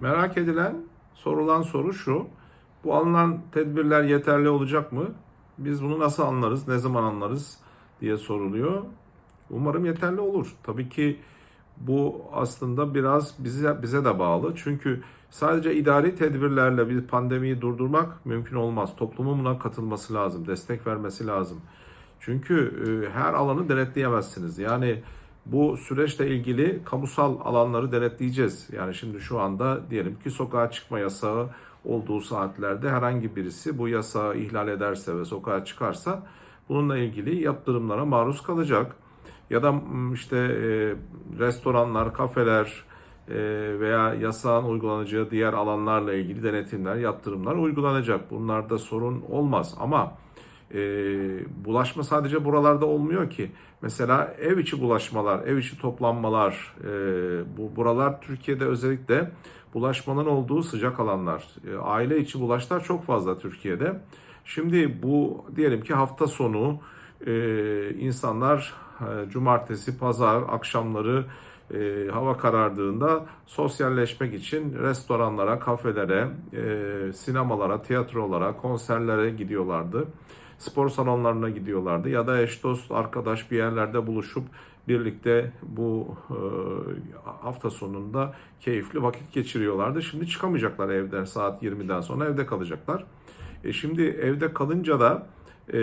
merak edilen, sorulan soru şu. Bu alınan tedbirler yeterli olacak mı? Biz bunu nasıl anlarız, ne zaman anlarız diye soruluyor. Umarım yeterli olur. Tabii ki bu aslında biraz bize bize de bağlı. Çünkü sadece idari tedbirlerle bir pandemiyi durdurmak mümkün olmaz. Toplumun buna katılması lazım, destek vermesi lazım. Çünkü e, her alanı denetleyemezsiniz. Yani bu süreçle ilgili kamusal alanları denetleyeceğiz. Yani şimdi şu anda diyelim ki sokağa çıkma yasağı olduğu saatlerde herhangi birisi bu yasağı ihlal ederse ve sokağa çıkarsa bununla ilgili yaptırımlara maruz kalacak. Ya da m, işte e, restoranlar, kafeler e, veya yasağın uygulanacağı diğer alanlarla ilgili denetimler, yaptırımlar uygulanacak. Bunlarda sorun olmaz ama e, bulaşma sadece buralarda olmuyor ki. Mesela ev içi bulaşmalar, ev içi toplanmalar, e, bu buralar Türkiye'de özellikle bulaşmanın olduğu sıcak alanlar. E, aile içi bulaşlar çok fazla Türkiye'de. Şimdi bu diyelim ki hafta sonu e, insanlar cumartesi, pazar akşamları e, hava karardığında sosyalleşmek için restoranlara, kafelere, e, sinemalara, tiyatrolara, konserlere gidiyorlardı. Spor salonlarına gidiyorlardı ya da eş dost arkadaş bir yerlerde buluşup birlikte bu e, hafta sonunda keyifli vakit geçiriyorlardı. Şimdi çıkamayacaklar evden saat 20'den sonra evde kalacaklar. E şimdi evde kalınca da e,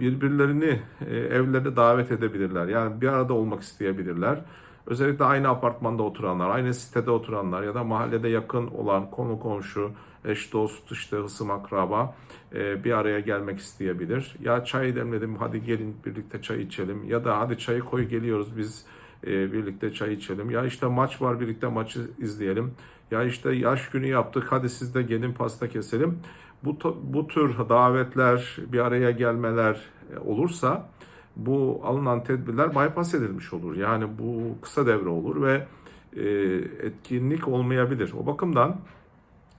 birbirlerini e, evlerine davet edebilirler. Yani bir arada olmak isteyebilirler. Özellikle aynı apartmanda oturanlar, aynı sitede oturanlar ya da mahallede yakın olan konu komşu, eş dost, işte hısım akraba e, bir araya gelmek isteyebilir. Ya çay demledim hadi gelin birlikte çay içelim ya da hadi çayı koy geliyoruz biz e, birlikte çay içelim. Ya işte maç var birlikte maçı izleyelim. Ya işte yaş günü yaptık hadi siz de gelin pasta keselim. Bu, bu tür davetler, bir araya gelmeler e, olursa bu alınan tedbirler bypass edilmiş olur. Yani bu kısa devre olur ve e, etkinlik olmayabilir. O bakımdan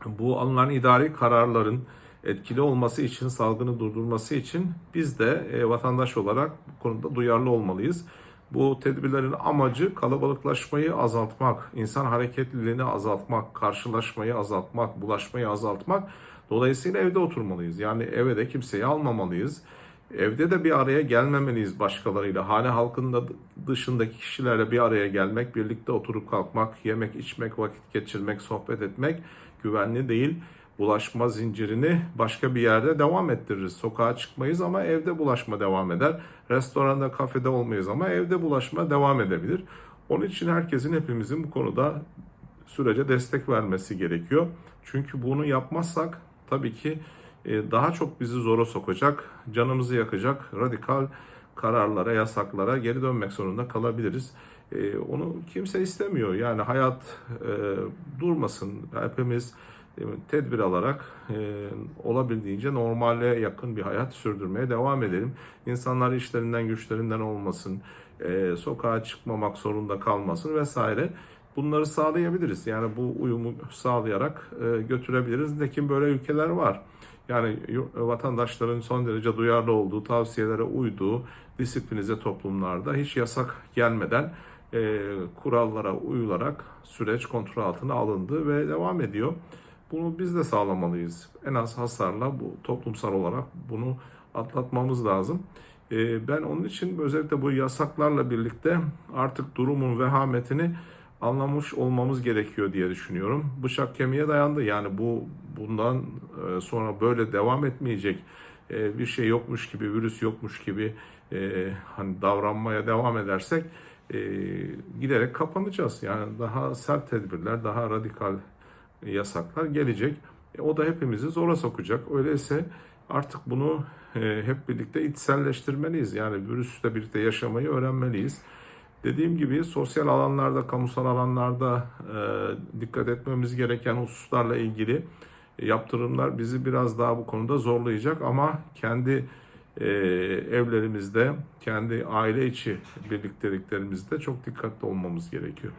bu alınan idari kararların etkili olması için, salgını durdurması için biz de e, vatandaş olarak bu konuda duyarlı olmalıyız. Bu tedbirlerin amacı kalabalıklaşmayı azaltmak, insan hareketliliğini azaltmak, karşılaşmayı azaltmak, bulaşmayı azaltmak. Dolayısıyla evde oturmalıyız. Yani eve de kimseyi almamalıyız. Evde de bir araya gelmemeliyiz başkalarıyla. Hane halkında dışındaki kişilerle bir araya gelmek, birlikte oturup kalkmak, yemek, içmek, vakit geçirmek, sohbet etmek güvenli değil. Bulaşma zincirini başka bir yerde devam ettiririz. Sokağa çıkmayız ama evde bulaşma devam eder. Restoranda, kafede olmayız ama evde bulaşma devam edebilir. Onun için herkesin, hepimizin bu konuda sürece destek vermesi gerekiyor. Çünkü bunu yapmazsak tabii ki e, daha çok bizi zora sokacak, canımızı yakacak radikal kararlara, yasaklara geri dönmek zorunda kalabiliriz. E, onu kimse istemiyor. Yani hayat e, durmasın. Hepimiz tedbir alarak olabildiğince normale yakın bir hayat sürdürmeye devam edelim. İnsanlar işlerinden güçlerinden olmasın, sokağa çıkmamak zorunda kalmasın vesaire bunları sağlayabiliriz. Yani bu uyumu sağlayarak götürebiliriz. Nitekim böyle ülkeler var. Yani vatandaşların son derece duyarlı olduğu, tavsiyelere uyduğu disiplinize toplumlarda hiç yasak gelmeden e, kurallara uyularak süreç kontrol altına alındı ve devam ediyor. Bunu biz de sağlamalıyız. En az hasarla bu toplumsal olarak bunu atlatmamız lazım. E, ben onun için özellikle bu yasaklarla birlikte artık durumun vehametini anlamış olmamız gerekiyor diye düşünüyorum. Bıçak kemiğe dayandı. Yani bu bundan e, sonra böyle devam etmeyecek e, bir şey yokmuş gibi, virüs yokmuş gibi e, hani davranmaya devam edersek giderek kapanacağız. Yani daha sert tedbirler, daha radikal yasaklar gelecek. O da hepimizi zora sokacak. Öyleyse artık bunu hep birlikte içselleştirmeliyiz. Yani virüsle birlikte yaşamayı öğrenmeliyiz. Dediğim gibi sosyal alanlarda, kamusal alanlarda e, dikkat etmemiz gereken hususlarla ilgili yaptırımlar bizi biraz daha bu konuda zorlayacak ama kendi e, evlerimizde, kendi aile içi birlikteliklerimizde çok dikkatli olmamız gerekiyor.